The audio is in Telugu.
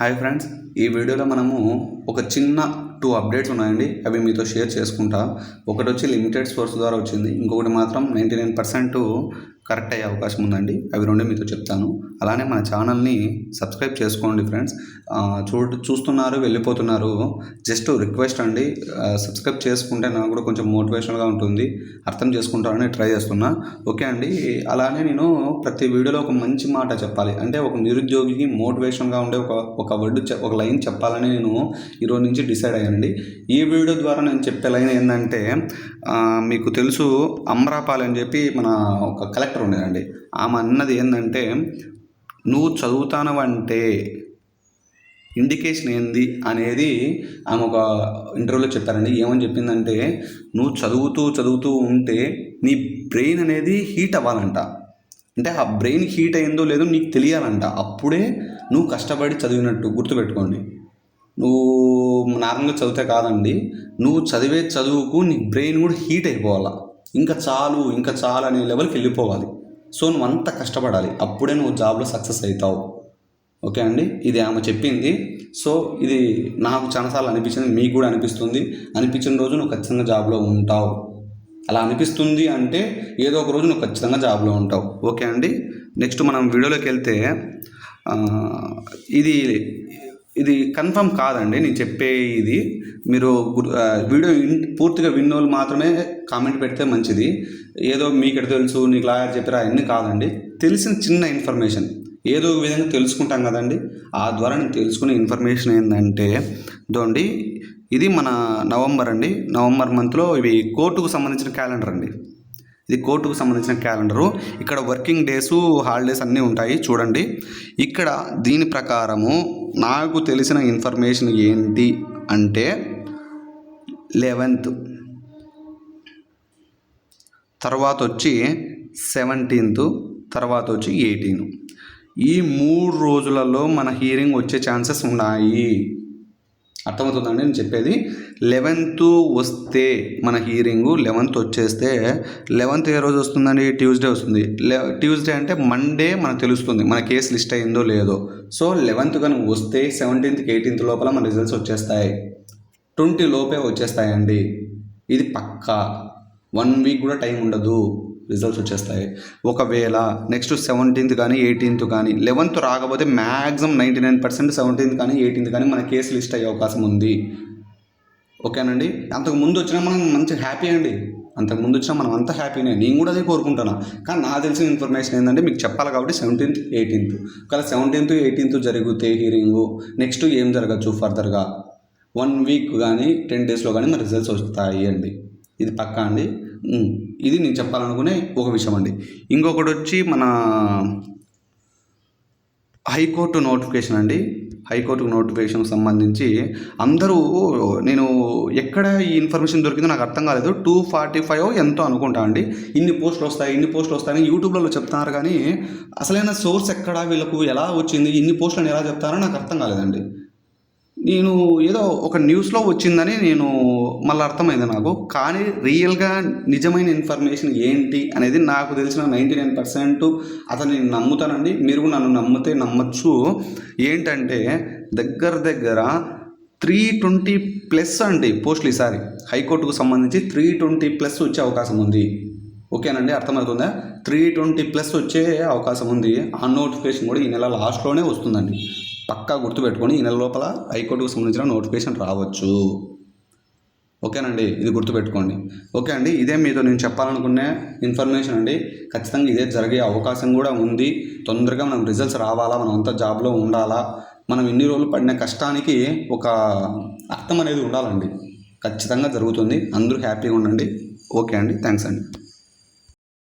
హాయ్ ఫ్రెండ్స్ ఈ వీడియోలో మనము ఒక చిన్న టూ అప్డేట్స్ ఉన్నాయండి. అవి మీతో షేర్ చేసుకుంటా. ఒకటి వచ్చి లిమిటెడ్ సోర్స్ ద్వారా వచ్చింది. ఇంకొకటి మాత్రం నైంటీ నైన్ పర్సెంట్ కరెక్ట్ అయ్యే అవకాశం ఉందండి. అవి రెండు మీతో చెప్తాను. అలానే మన ఛానల్ని సబ్స్క్రైబ్ చేసుకోండి ఫ్రెండ్స్. చూ చూస్తున్నారు వెళ్ళిపోతున్నారు. జస్ట్ రిక్వెస్ట్ అండి. సబ్స్క్రైబ్ చేసుకుంటే నాకు కూడా కొంచెం మోటివేషన్గా ఉంటుంది. అర్థం చేసుకుంటారని ట్రై చేస్తున్నా. ఓకే అండి. అలానే నేను ప్రతి వీడియోలో ఒక మంచి మాట చెప్పాలి. అంటే ఒక నిరుద్యోగికి మోటివేషన్గా ఉండే ఒక ఒక వర్డ్ ఒక లైన్ చెప్పాలని నేను ఈరోజు నుంచి డిసైడ్ అయ్యానండి. ఈ వీడియో ద్వారా నేను చెప్పే లైన్ ఏంటంటే మీకు తెలుసు అమ్రాపాల్ అని చెప్పి మన ఒక కలెక్టర్ ఉండేదండి. ఆమె అన్నది ఏంటంటే నువ్వు చదువుతానవంటే ఇండికేషన్ ఏంది? అనేది ఆమె ఒక ఇంటర్వ్యూలో చెప్పారండి. ఏమని చెప్పిందంటే నువ్వు చదువుతూ చదువుతూ ఉంటే నీ బ్రెయిన్ అనేది హీట్ అవ్వాలంట. అంటే ఆ బ్రెయిన్ హీట్ అయిందో లేదో నీకు తెలియాలంట. అప్పుడే నువ్వు కష్టపడి చదివినట్టు గుర్తుపెట్టుకోండి. నువ్వు నార్మల్గా చదివితే కాదండి నువ్వు చదివే చదువుకు నీ బ్రెయిన్ కూడా హీట్ అయిపోవాలా. ఇంకా చాలు ఇంకా చాలు అనే లెవెల్కి వెళ్ళిపోవాలి. సో నువ్వు అంత కష్టపడాలి. అప్పుడే నువ్వు జాబ్లో సక్సెస్ అవుతావు. ఓకే అండి? ఇది ఆమె చెప్పింది. సో ఇది నాకు చాలాసార్లు అనిపించింది మీకు కూడా అనిపిస్తుంది. అనిపించిన రోజు నువ్వు ఖచ్చితంగా జాబ్లో ఉంటావు. అలా అనిపిస్తుంది అంటే ఏదో ఒక రోజు నువ్వు ఖచ్చితంగా జాబ్లో ఉంటావు. ఓకే అండి? నెక్స్ట్ మనం వీడియోలోకి వెళ్తే ఇది ఇది కన్ఫర్మ్ కాదండి నేను చెప్పే ఇది మీరు వీడియో ఇన్- పూర్తిగా విన్నోళ్ళు మాత్రమే కామెంట్ పెడితే మంచిది. ఏదో మీకు ఎక్కడ తెలుసు నీకు లాయర్ చెప్పారా అవన్నీ కాదండి. తెలిసిన చిన్న ఇన్ఫర్మేషన్. ఏదో విధంగా తెలుసుకుంటాం కదండి. ఆ ద్వారా నేను తెలుసుకునే ఇన్ఫర్మేషన్ ఏంటంటే దోండి ఇది మన నవంబర్ అండి. నవంబర్ మంత్లో ఇవి కోర్టుకు సంబంధించిన క్యాలెండర్ అండి. ఇది కోర్టుకు సంబంధించిన క్యాలెండరు. ఇక్కడ వర్కింగ్ డేసు హాలిడేస్ అన్నీ ఉంటాయి. చూడండి. ఇక్కడ దీని ప్రకారము నాకు తెలిసిన ఇన్ఫర్మేషన్ ఏంటి అంటే లెవెన్త్. తర్వాత వచ్చి సెవెంటీన్త్ తర్వాత వచ్చి ఎయిటీన్. ఈ మూడు రోజులలో మన హీరింగ్ వచ్చే ఛాన్సెస్ ఉన్నాయి. అర్థమవుతుందండి? నేను చెప్పేది లెవెన్త్ వస్తే మన హీరింగ్ లెవెన్త్ వచ్చేస్తే లెవెన్త్ ఏ రోజు వస్తుందండి? ట్యూస్డే వస్తుంది. ట్యూస్డే అంటే మండే మనకు తెలుస్తుంది మన కేసు లిస్ట్ అయిందో లేదో. సో లెవెన్త్ కనుక వస్తే సెవెంటీన్త్ ఎయిటీన్త్ లోపల మన రిజల్ట్స్ వచ్చేస్తాయి. ట్వంటీ లోపే వచ్చేస్తాయండి. ఇది పక్కా. వన్ వీక్ కూడా టైం ఉండదు. రిజల్ట్స్ వచ్చేస్తాయి. ఒకవేళ నెక్స్ట్ సెవెంటీన్త్ కానీ ఎయిటీన్త్ కానీ లెవెన్త్ రాకపోతే maximum ninety nine percent seventeenth కానీ ఎయిటీన్త్ కానీ మన కేసు లిస్ట్ అయ్యే అవకాశం ఉంది. ఓకేనండి? అంతకు ముందు వచ్చినా మనం మంచి హ్యాపీ అండి. అంతకు ముందు వచ్చినా మనం అంతా హ్యాపీనే నేను కూడా అదే కోరుకుంటున్నా. కానీ నాకు తెలిసిన ఇన్ఫర్మేషన్ ఏంటంటే మీకు చెప్పాలి కాబట్టి సెవెంటీన్త్ ఎయిటీన్త్ ఒకవేళ సెవెంటీన్త్ ఎయిటీన్త్ జరిగితే హీరింగ్ నెక్స్ట్ ఏం జరగచ్చు ఫర్దర్గా వన్ వీక్ కానీ టెన్ డేస్లో కానీ మన రిజల్ట్స్ వస్తాయి అండి. ఇది పక్కా అండి? ఇది నేను చెప్పాలనుకునే ఒక విషయం అండి. ఇంకొకటి వచ్చి మన హైకోర్టు నోటిఫికేషన్ అండి. హైకోర్టు నోటిఫికేషన్కి సంబంధించి అందరూ నేను ఎక్కడ ఈ ఇన్ఫర్మేషన్ దొరికిందో నాకు అర్థం కాలేదు. టూ ఫార్టీ ఫైవ్ ఎంతో అనుకుంటా అండి. ఇన్ని పోస్టులు వస్తాయి ఇన్ని పోస్టులు వస్తాయని యూట్యూబ్లలో చెప్తున్నారు కానీ అసలైన సోర్స్ ఎక్కడ వీళ్ళకు ఎలా వచ్చింది ఇన్ని పోస్టులను ఎలా చెప్తారో నాకు అర్థం కాలేదండి. నేను ఏదో ఒక న్యూస్లో వచ్చిందని నేను మళ్ళీ అర్థమైంది నాకు. కానీ రియల్గా నిజమైన ఇన్ఫర్మేషన్ ఏంటి అనేది నాకు తెలిసిన నైంటీ నైన్ పర్సెంట్ అతను నేను నమ్ముతానండి. మీరు నన్ను నమ్మితే నమ్మచ్చు. ఏంటంటే దగ్గర దగ్గర త్రీ ట్వంటీ ప్లస్ అండి పోస్టులు ఈసారి. హైకోర్టుకు సంబంధించి త్రీ ట్వంటీ ప్లస్ వచ్చే అవకాశం ఉంది. ఓకేనండి? అర్థమవుతుందా? త్రీ ట్వంటీ ప్లస్ వచ్చే అవకాశం ఉంది. ఆ నోటిఫికేషన్ కూడా ఈ నెల లాస్ట్లోనే వస్తుందండి. పక్కా గుర్తుపెట్టుకొని ఈ నెల లోపల హైకోర్టుకు సంబంధించిన నోటిఫికేషన్ రావచ్చు. ఓకేనండి? ఇది గుర్తుపెట్టుకోండి ఓకే అండి ఇదే మీతో నేను చెప్పాలనుకునే ఇన్ఫర్మేషన్ అండి. ఖచ్చితంగా ఇదే జరిగే అవకాశం కూడా ఉంది. తొందరగా మనం రిజల్ట్స్ రావాలా? మనం అంతా జాబ్లో ఉండాలా? మనం ఇన్ని రోజులు పడిన కష్టానికి ఒక అర్థం అనేది ఉండాలండి. ఖచ్చితంగా జరుగుతుంది. అందరూ హ్యాపీగా ఉండండి. ఓకే అండి థ్యాంక్స్ అండి.